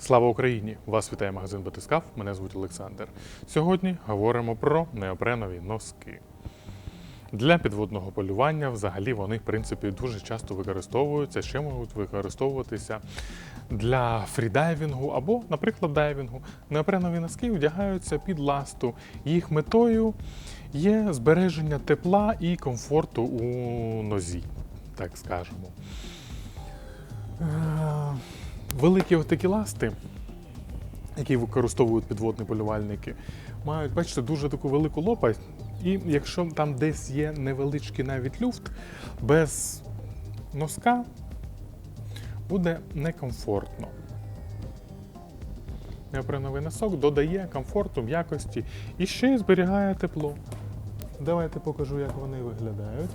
Слава Україні! Вас вітає магазин Батискаф. Мене звуть Олександр. Сьогодні говоримо про неопренові носки. Для підводного полювання взагалі вони, в принципі, дуже часто використовуються, ще можуть використовуватися для фрідайвінгу або, наприклад, дайвінгу. Неопренові носки вдягаються під ласту. Їх метою є збереження тепла і комфорту у нозі, так скажемо. Великі отакі ласти, які використовують підводні полювальники, мають, бачите, дуже таку велику лопасть. І якщо там десь є невеличкий навіть люфт, без носка буде некомфортно. Неопреновий носок додає комфорту, м'якості і ще й зберігає тепло. Давайте покажу, як вони виглядають.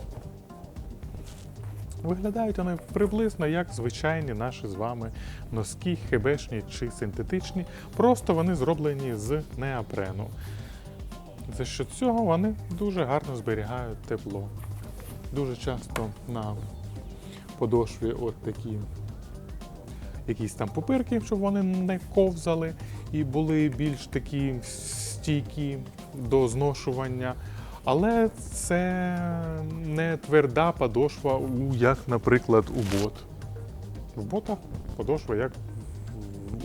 Виглядають вони приблизно як звичайні наші з вами носки, хебешні чи синтетичні. Просто вони зроблені з неопрену. За що цього вони дуже гарно зберігають тепло. Дуже часто на подошві от такі якісь там пупирки, щоб вони не ковзали і були більш такі стійкі до зношування. Але це не тверда подошва, як, наприклад, у бот. В ботах подошва як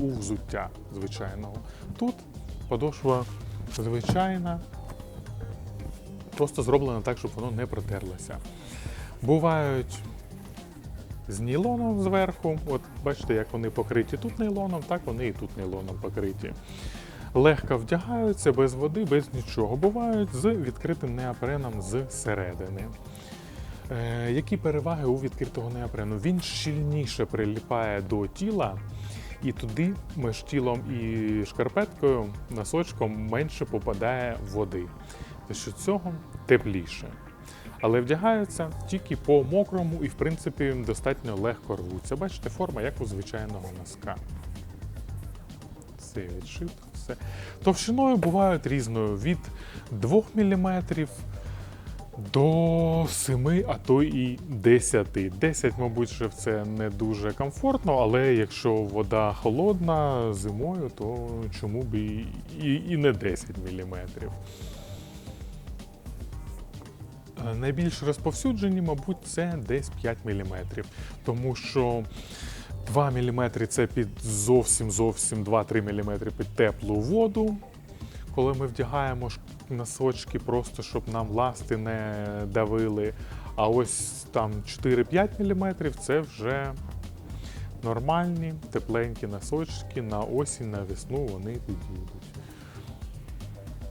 у взуття звичайного. Тут подошва звичайна, просто зроблена так, щоб воно не протерлося. Бувають з нейлоном зверху. От бачите, як вони покриті тут нейлоном, так вони і тут нейлоном покриті. Легко вдягаються без води, без нічого. Бувають з відкритим неопреном зсередини. Е, які переваги у відкритого неопрену? Він щільніше приліпає до тіла, і туди між тілом і шкарпеткою, носочком менше попадає води. За що цього тепліше. Але вдягаються тільки по мокрому і, в принципі, достатньо легко рвуться. Бачите, форма як у звичайного носка. Все відшито, все. Товщиною бувають різною від 2 мм до 7, а то і 10. 10, мабуть, ще це не дуже комфортно, але якщо вода холодна зимою, то чому б і, і, і не 10 мм. Найбільш розповсюджені, мабуть, це десь 5 мм, тому що 2 мм це під зовсім зовсім 2-3 мм під теплу воду. Коли ми вдягаємо носочки, просто щоб нам ласти не давили. А ось там 4-5 мм це вже нормальні, тепленькі носочки на осінь, на весну вони підійдуть.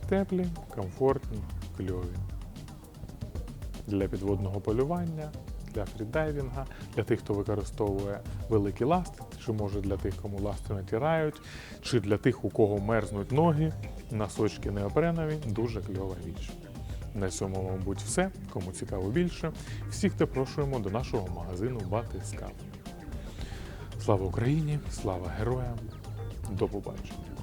Теплі, комфортні, кльові для підводного полювання, для фрідайвінга, для тих, хто використовує великі ласти, чи може для тих, кому ласти натирають, чи для тих, у кого мерзнуть ноги, носочки неопренові, дуже кльова річ. На цьому, мабуть, все. Кому цікаво більше, всіх запрошуємо до нашого магазину Батискав. Слава Україні! Слава героям! До побачення!